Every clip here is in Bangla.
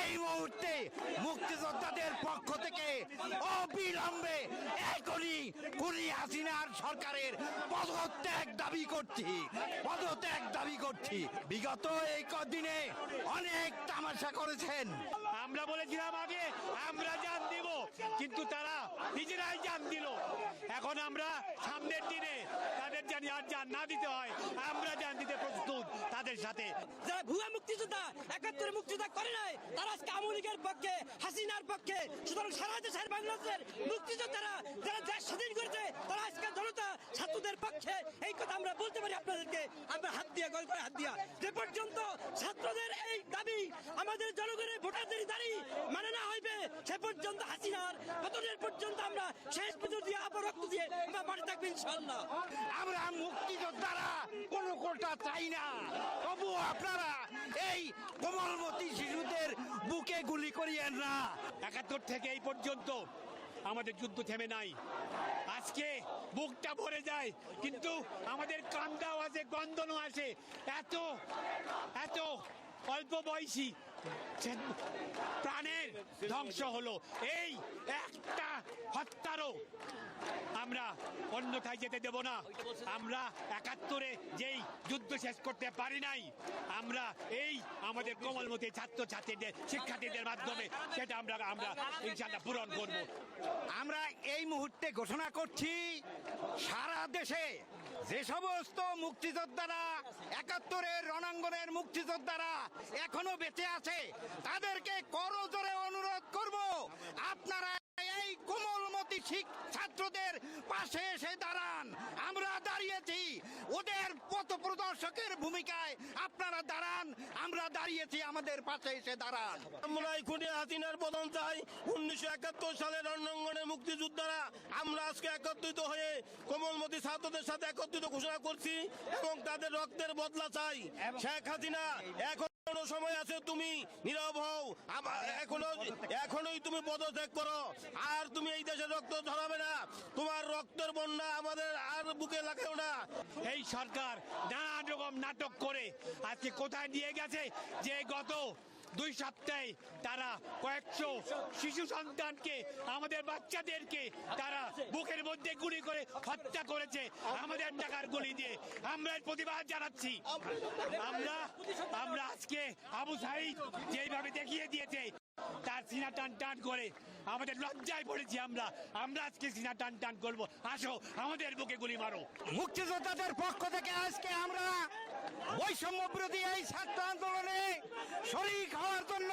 এই মুহূর্তে মুক্তিযোদ্ধাদের পক্ষ থেকে অবিলম্বে এখনই খুনি হাসিনার সরকারের পদত্যাগ দাবি করছি, পদত্যাগ দাবি করছি। বিগত এই কদিনে অনেক তামাশা করেছেন। আমরা বলেছিলাম আগে, আমরা জান দিব, কিন্তু তারা নিজেরাই জান দিল। এখন আমরা সামনের দিনে তাদের জানি আর জান না দিতে হয়, আমরা জান দিতে প্রস্তুত তাদের সাথে। যারা ভুয়া মুক্তিযোদ্ধা, একাত্তরে মুক্তিযোদ্ধা করে নাই, তারা আজকে আওয়ামী লীগের পক্ষে, হাসিনার পক্ষে, সুতরাং সারা দেশের বাংলাদেশের মুক্তিযোদ্ধারা যারা দেশ স্বাধীন করেছে, তারা আজকে জনতা, ছাত্রদের পক্ষে এই কথা আমরা বলতে পারি আপনাদেরকে। আমরা হাত দিয়া, গল হাত দিয়া। যে পর্যন্ত ছাত্রদের এই দাবি আমাদের জনগণের ভোটারদের দাবি মানে না হইবে সে পর্যন্ত হাসিনার পতনের পর্যন্ত আমরা শেষ পর্যন্ত দিয়ে আবার রক্ত দিয়ে আমরা মাঠে থাকব ইনশাল্লাহ আমরা মুক্তিযোদ্ধারা কোনো কোটা চাই না। তবু আপনারা এই কোমলমতি শিশুদের বুকে গুলি করিয়েন না। একাত্তর থেকে এই পর্যন্ত আমাদের যুদ্ধ থেমে নাই। আজকে বুকটা ভরে যায় কিন্তু আমাদের কান্দাও আছে গন্দনও আছে। এত এত অল্প বয়সী প্রাণের ধ্বংস হলো, এই একটা হত্যারও আমরা অন্যথায় যেতে দেব না। আমরা একাত্তরে যেই যুদ্ধ শেষ করতে পারি নাই, আমরা এই আমাদের কোমলমতি ছাত্র ছাত্রীদের শিক্ষার্থীদের মাধ্যমে সেটা আমরা আমরা ইনশাল্লাহ পূরণ করব। আমরা এই মুহূর্তে ঘোষণা করছি, সারা দেশে যে সমস্ত মুক্তিযোদ্ধারা একাত্তরের রণাঙ্গনের মুক্তিযোদ্ধারা এখনও বেঁচে আছে, তাদেরকে করজোরে অনুরোধ করব, আপনারা এই কোমলমতি শিখ ছাত্রদের পাশে এসে দাঁড়ান। আমরা দাঁড়িয়েছি, ওদের পথ প্রদর্শকের ভূমিকায় আপনারা দাঁড়ান, আমরা দাঁড়িয়েছি আমাদের পাশে এসে দাঁড়ান। আমরা এই খুঁটে হাসিনার পতন চাই, উনিশশো একাত্তর সালের রণাঙ্গনে মুক্তিযোদ্ধারা আমরা আজকে একত্রিত হয়ে কোমলমতি ছাত্রদের সাথে একত্রিত ঘোষণা করছি এবং তাদের রক্তের বদলা চাই। শেখ হাসিনা এখন এখনও সময় আছে তুমি নীরব হও। এখনও এখনোই তুমি পদত্যাগ করো। আর তুমি এই দেশে রক্ত ঝরাবে না। তোমার রক্তের বন্যা আমাদের আর বুকে লাগেও না। এই সরকার নানান রকম নাটক করে আজকে কোথায় নিয়ে গেছে? যে গত দুই সপ্তাহে তারা কয়েকশো শিশু সন্তানকে, আমাদের বাচ্চাদেরকে তারা বুকের মধ্যে গুলি করে হত্যা করেছে। আমাদের টাকার গুলি দিয়ে। আমরা প্রতিবাদ জানাচ্ছি। আমরা আমরা আজকে আবু সাইদ যেইভাবে দেখিয়ে দিয়েছে, তার সিনা টান টান করে আমাদের লজ্জায় পড়েছি আমরা। আমরা আজকে সিনা টান টান করব। আসো, আমাদের বুকে গুলি মারো। মুক্তিযোদ্ধাদের পক্ষ থেকে আজকে আমরা বৈষম্য বিরোধী এই ছাত্র আন্দোলনে শরিক হওয়ার জন্য,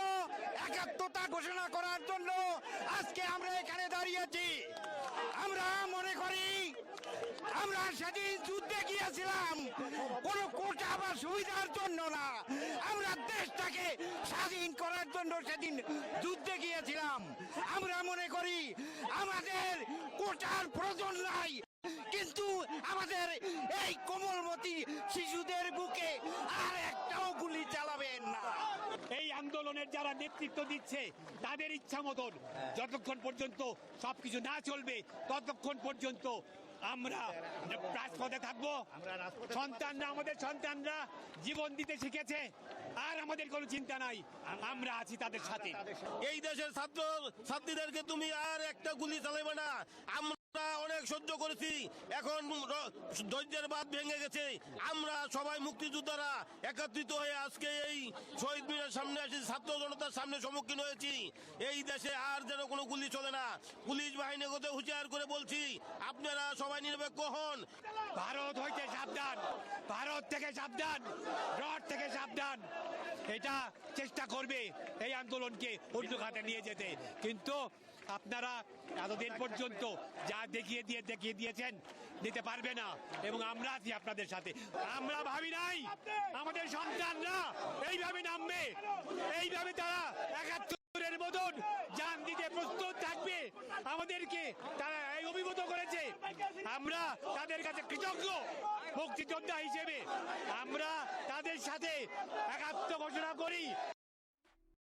একাত্মতা ঘোষণা করার জন্য আজকে আমরা এখানে দাঁড়িয়েছি আমরা মনে করি, আমরা সেদিন যুদ্ধে গিয়েছিলাম, কোনো কোটা বা সুবিধার জন্য না। আমরা দেশটাকে স্বাধীন করার জন্য সেদিন যুদ্ধে গিয়েছিলাম। আমরা মনে করি, আমাদের কোটার প্রয়োজন নাই, কিন্তু আমাদের এই কোমলমতি শিশুদের বুকে আর একটাও গুলি চালাবেন না এই আন্দোলনের যারা নেতৃত্ব দিচ্ছে তাদের ইচ্ছা মতন যতক্ষণ পর্যন্ত সবকিছু না চলবে ততক্ষণ পর্যন্ত আমরা রাজপথে থাকব। সন্তানরা আমাদের সন্তানরা জীবন দিতে শিখেছে আর আমাদের কোনো চিন্তা নাই আমরা আছি তাদের সাথে। এই দেশের ছাত্র ছাত্রীদেরকে তুমি আর একটা গুলি চালাবে না। আমরা অনেক সহ্য করেছি। এখন ধৈর্যের বাদ ভেঙে গেছে। আমরা সবাই মুক্তিযোদ্ধারা একত্রিত হয়ে আজকে এই শহীদ মিনার সামনে এসে ছাত্র জনতার সামনে সম্মুখীন হয়েছি। এই দেশে আর যেন কোনো গুলি চলে না। পুলিশ বাহিনীগত হুঁশিয়ার করে বলছি, আপনারা সবাই নিরপেক্ষ হন। ভারত হইতে সাবধান। ভারত থেকে সাবধান। রড থেকে সাবধান। এটা চেষ্টা করবে এই আন্দোলনকে অন্য খাতে নিয়ে যেতে। কিন্তু আপনারা এতদিন পর্যন্ত যা দেখিয়ে দিয়ে দেখিয়ে দিয়েছেন দিতে পারবে না। এবং আমরা আছি আপনাদের সাথে। আমরা ভাবি নাই, আমাদের সন্তানরা এইভাবে নামবে। এইভাবে তারা একাত্তরের মতন যান দিতে প্রস্তুত থাকবে। আমাদেরকে তারা এই অভিভূত করেছে। আমরা তাদের কাছে কৃতজ্ঞ মুক্তিযোদ্ধা হিসেবে। আমরা তাদের সাথে একাত্ম ঘোষণা করি।